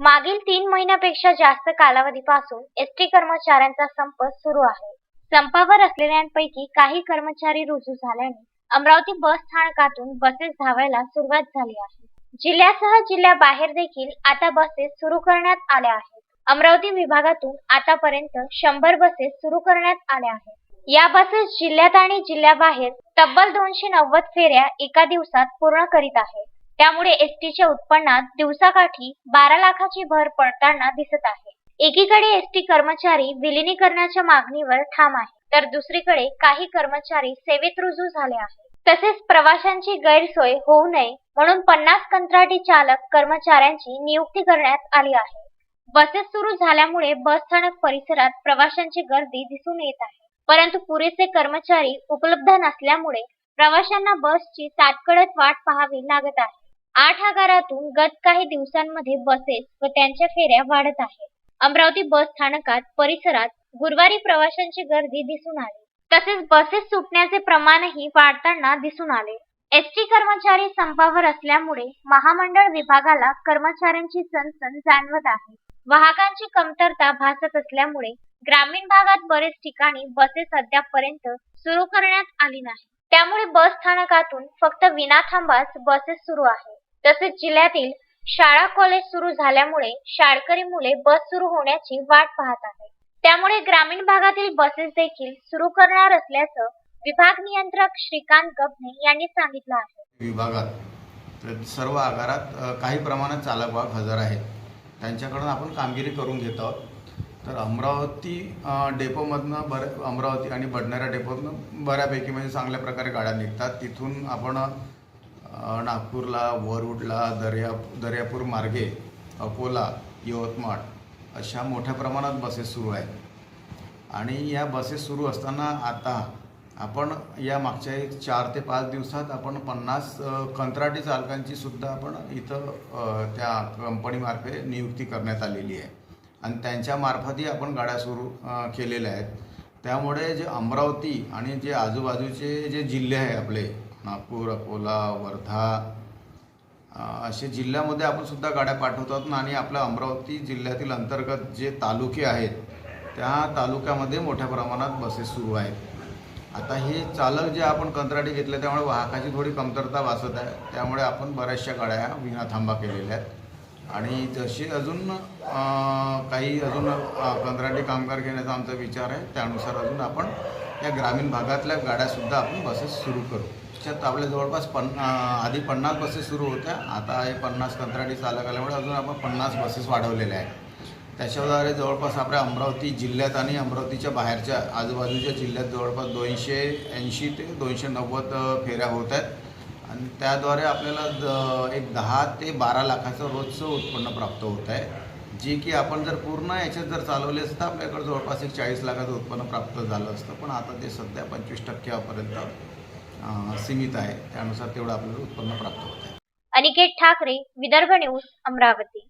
मागील तीन महिन्यापेक्षा जास्त कालावधीपासून एसटी कर्मचाऱ्यांचा संप सुरू आहे. संपावर असलेल्यांपैकी काही कर्मचारी रुजू झाल्याने अमरावती बस स्थानकातून बसेस धावायला सुरुवात झाली आहे. जिल्ह्यासह जिल्ह्याबाहेर देखील आता बसेस सुरू करण्यात आल्या आहेत. अमरावती विभागातून आतापर्यंत शंभर बसेस सुरू करण्यात आल्या आहेत. या बसेस जिल्ह्यात आणि जिल्ह्याबाहेर तब्बल दोनशे नव्वद फेऱ्या एका दिवसात पूर्ण करीत आहे त्यामुळे एसटीच्या उत्पन्नात दिवसाकाठी बारा लाखाची भर पडताना दिसत आहे. एकीकडे एसटी कर्मचारी विलिनीकरणाच्या मागणीवर ठाम आहे तर दुसरीकडे काही कर्मचारी सेवेत रुजू झाले आहेत. तसेच प्रवाशांची गैरसोय होऊ नये म्हणून पन्नास कंत्राटी चालक कर्मचाऱ्यांची नियुक्ती करण्यात आली आहे. बसेस सुरू झाल्यामुळे बस स्थानक परिसरात प्रवाशांची गर्दी दिसून येत आहे. परंतु पुरेसे कर्मचारी उपलब्ध नसल्यामुळे प्रवाशांना बसची ताटकळत वाट पाहावी लागत आहे. आठ आगारातून गत काही दिवसांमध्ये बसेस व त्यांच्या फेऱ्या वाढत आहेत. अमरावती बस स्थानकात परिसरात गुरुवारी प्रवाशांची गर्दी दिसून आली. तसेच बसेस सुटण्याचे प्रमाणही वाढताना दिसून आले. एसटी कर्मचारी संपावर असल्यामुळे महामंडळ विभागाला कर्मचाऱ्यांची सणसण जाणवत आहे. वाहकांची कमतरता भासत असल्यामुळे ग्रामीण भागात बरेच ठिकाणी बसेस अद्यापपर्यंत सुरू करण्यात आली नाही त्यामुळे बस स्थानकातून फक्त विनाथांबाच बसेस सुरू आहे तसेच जिल्ह्यातील शाळा कॉलेज सुरू झाल्यामुळे शाळकरी मुले बस सुरू होण्याची वाट पाहत आहेत. त्यामुळे ग्रामीण भागातील बसेस देखील सुरू करणार असल्याचं विभाग नियंत्रक श्रीकांत गभणे यांनी सांगितलं आहे. विभागात सर्व आगारात काही प्रमाणात चालक भाग हजर आहेत. त्यांच्याकडून आपण कामगिरी करून घेत आहोत. तर अमरावती डेपोमधनं बर अमरावती आणि बडणाऱ्या डेपोतनं बऱ्यापैकी म्हणजे चांगल्या प्रकारे गाड्या निघतात. तिथून आपण नागपूरला वरुडला दर्या दर्यापूर मार्गे अकोला यवतमाळ अशा मोठ्या प्रमाणात बसेस सुरू आहेत. आणि या बसेस सुरू असताना आता आपण या मागच्या एक चार ते पाच दिवसात आपण पन्नास कंत्राटी चालकांची सुद्धा आपण इथं त्या कंपनीमार्फे नियुक्ती करण्यात आलेली आहे. आणि त्यांच्या मार्फतही आपण गाड्या सुरू केलेल्या आहेत. त्यामुळे जे अमरावती आणि जे आजूबाजूचे जे जिल्हे आहे आपले नागपूर अकोला वर्धा असे जिल्ह्यामध्ये आपण सुद्धा गाड्या पाठवतात आणि आपल्या अमरावती जिल्ह्यातील अंतर्गत जे तालुके आहेत त्या तालुक्यामध्ये मोठ्या प्रमाणात बसेस सुरू आहेत. आता हे चालक जे आपण कंत्राटी घेतले त्यामुळे वाहकाची थोडी कमतरता भासत आहे. त्यामुळे आपण बऱ्याचशा गाड्या विना थांबा केलेल्या आहेत. आणि जसे अजून काही अजून कंत्राटी कामगार घेण्याचा आमचा विचार आहे त्यानुसार अजून आपण या ग्रामीण भागातल्या गाड्यासुद्धा आपण बसेस सुरू करू. त्याच्यात आपल्या जवळपास पन्ना आधी पन्नास बसेस सुरू होत्या. आता हे पन्नास कंत्राटी चालक आल्यामुळे अजून आपण पन्नास बसेस वाढवलेल्या आहेत. त्याच्याद्वारे जवळपास आपल्या अमरावती जिल्ह्यात आणि अमरावतीच्या बाहेरच्या आजूबाजूच्या जिल्ह्यात जवळपास दोनशे ऐंशी ते दोनशे नव्वद फेऱ्या होत आहेत. आणि त्याद्वारे आपल्याला द एक दहा ते बारा लाखाचं रोजचं उत्पन्न प्राप्त होत आहे. जे की आपण जर पूर्ण याच्यात जर चालवले असतं आपल्याकडे जवळपास एक चाळीस लाखाचं उत्पन्न प्राप्त झालं असतं. पण आता ते सध्या पंचवीस टक्क्यापर्यंत सीमित आहे. त्यानुसार तेवढं आपल्याला उत्पन्न प्राप्त होत आहे. अनिकेत ठाकरे विदर्भ न्यूज अमरावती.